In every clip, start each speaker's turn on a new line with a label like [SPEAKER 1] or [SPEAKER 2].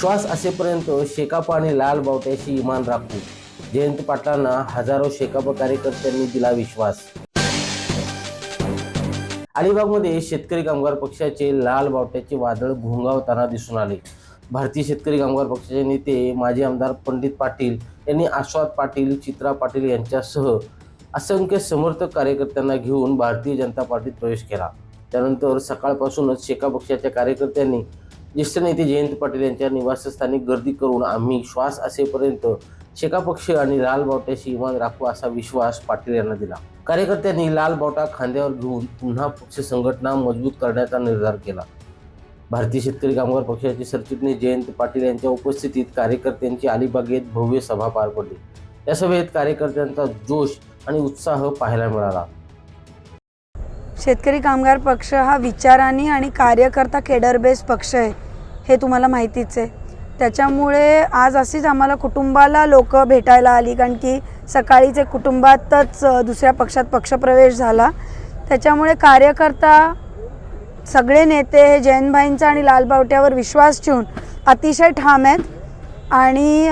[SPEAKER 1] श्वास असेपर्यंत शेकाप आणि लाल बावट्याशी इमान राखू. जयंत पाटलांना हजारो शेकाप कार्यकर्त्यांनी दिला विश्वास. अलिबागमध्ये शेतकरी कामगार पक्षाचे लाल बावट्याचे वादळ घोंगावताना दिसून आले. भारतीय शेतकरी कामगार पक्षाचे नेते माजी आमदार पंडित पाटील यांनी आस्वाद पाटील चित्रा पाटील यांच्यासह असंख्य समर्थक कार्यकर्त्यांना घेऊन भारतीय जनता पार्टीत प्रवेश केला. त्यानंतर सकाळपासूनच शेका पक्षाच्या कार्यकर्त्यांनी ज्येष्ठ नेते जयंत पाटील यांच्या निवासस्थानी गर्दी करून आम्ही श्वास असेपर्यंत शेका पक्ष आणि लाल बावट्याशी इमान राखू असा विश्वास पाटील यांना दिला. कार्यकर्त्यांनी लाल बावटा खांद्यावर घेऊन पुन्हा पक्ष संघटना मजबूत करण्याचा निर्धार केला. भारतीय शेतकरी कामगार पक्षाचे सरचिटणीस जयंत पाटील यांच्या उपस्थितीत कार्यकर्त्यांची अलिबागेत भव्य सभा पार पडली. या सभेत कार्यकर्त्यांचा जोश आणि उत्साह पाहायला मिळाला.
[SPEAKER 2] शेतकरी कामगार पक्ष हा विचारांनी आणि कार्यकर्ता केडर बेस पक्ष आहे. हे तुम्हाला माहितीच आहे. त्याच्यामुळे आज अशीच आम्हाला कुटुंबाला लोक भेटायला आली कारण की सकाळीचे कुटुंबातच दुसऱ्या पक्षात पक्षप्रवेश झाला. त्याच्यामुळे कार्यकर्ता सगळे नेते हे जैनभाईंचा आणि लालबावट्यावर विश्वास ठेवून अतिशय ठाम आहेत. आणि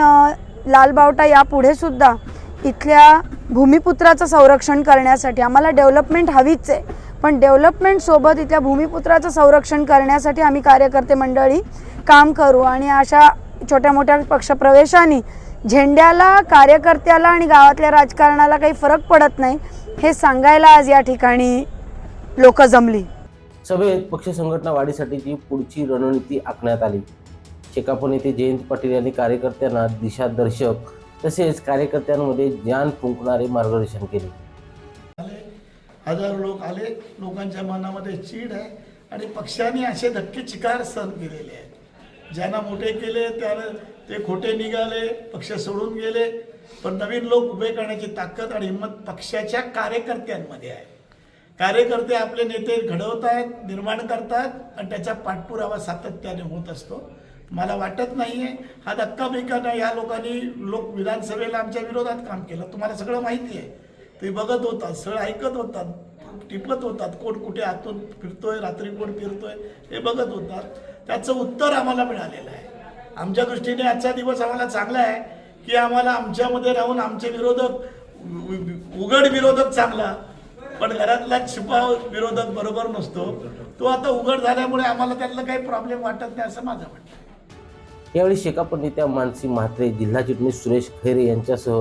[SPEAKER 2] लालबावटा यापुढे सुद्धा इथल्या भूमिपुत्राचं संरक्षण करण्यासाठी आम्हाला डेव्हलपमेंट हवीच आहे. पण डेव्हलपमेंटसोबत इथल्या भूमिपुत्राचं संरक्षण करण्यासाठी आम्ही कार्यकर्ते मंडळी काम करू आणि अशा छोट्या मोठ्या पक्षप्रवेशाने झेंड्याला कार्यकर्त्याला आणि गावातल्या राजकारणाला काही फरक पडत नाही हे सांगायला आज या ठिकाणी लोक जमली.
[SPEAKER 1] सभेत पक्ष संघटना वाढीसाठीची पुढची रणनीती आखण्यात आली शेकाप नेते जयंत पाटील यांनी कार्यकर्त्यांना दिशादर्शक तसेच कार्यकर्त्यांमध्ये ज्ञान फुंकणारे मार्गदर्शन केले.
[SPEAKER 3] हजारो लोक आले लोकांच्या मनामध्ये चीड आहे आणि पक्षाने असे धक्के चिकार सहन केलेले आहेत. ज्यांना मोठे केले त्याला ते खोटे निघाले पक्ष सोडून गेले. पण नवीन लोक उभे करण्याची ताकद आणि हिंमत पक्षाच्या कार्यकर्त्यांमध्ये आहे. कार्यकर्ते आपले नेते घडवत आहेत निर्माण करतात आणि त्याचा पाठपुरावा सातत्याने होत असतो. मला वाटत नाही आहे हा धक्का बिक्का या लोकांनी लोक विधानसभेला आमच्या विरोधात काम केलं. तुम्हाला सगळं माहिती आहे. ते बघत होतात सळ ऐकत होतात टिपत होतात कोण कुठे आतून फिरतोय रात्री कोण फिरतोय हे बघत होतात त्याचं उत्तर आम्हाला मिळालेलं आहे. आमच्या दृष्टीने आजचा दिवस आम्हाला चांगला आहे की आम्हाला आमच्यामध्ये राहून आमचे विरोधक उघड विरोधक चांगला पण घरातला छिपा विरोधक बरोबर नसतो. तो आता उघड झाल्यामुळे आम्हाला त्यातलं काही प्रॉब्लेम वाटत नाही असं माझं म्हणणं
[SPEAKER 1] यावेळी शेकाप नेत्या मानसी म्हात्रे जिल्हा चिटणीस सुरेश खैरे यांच्यासह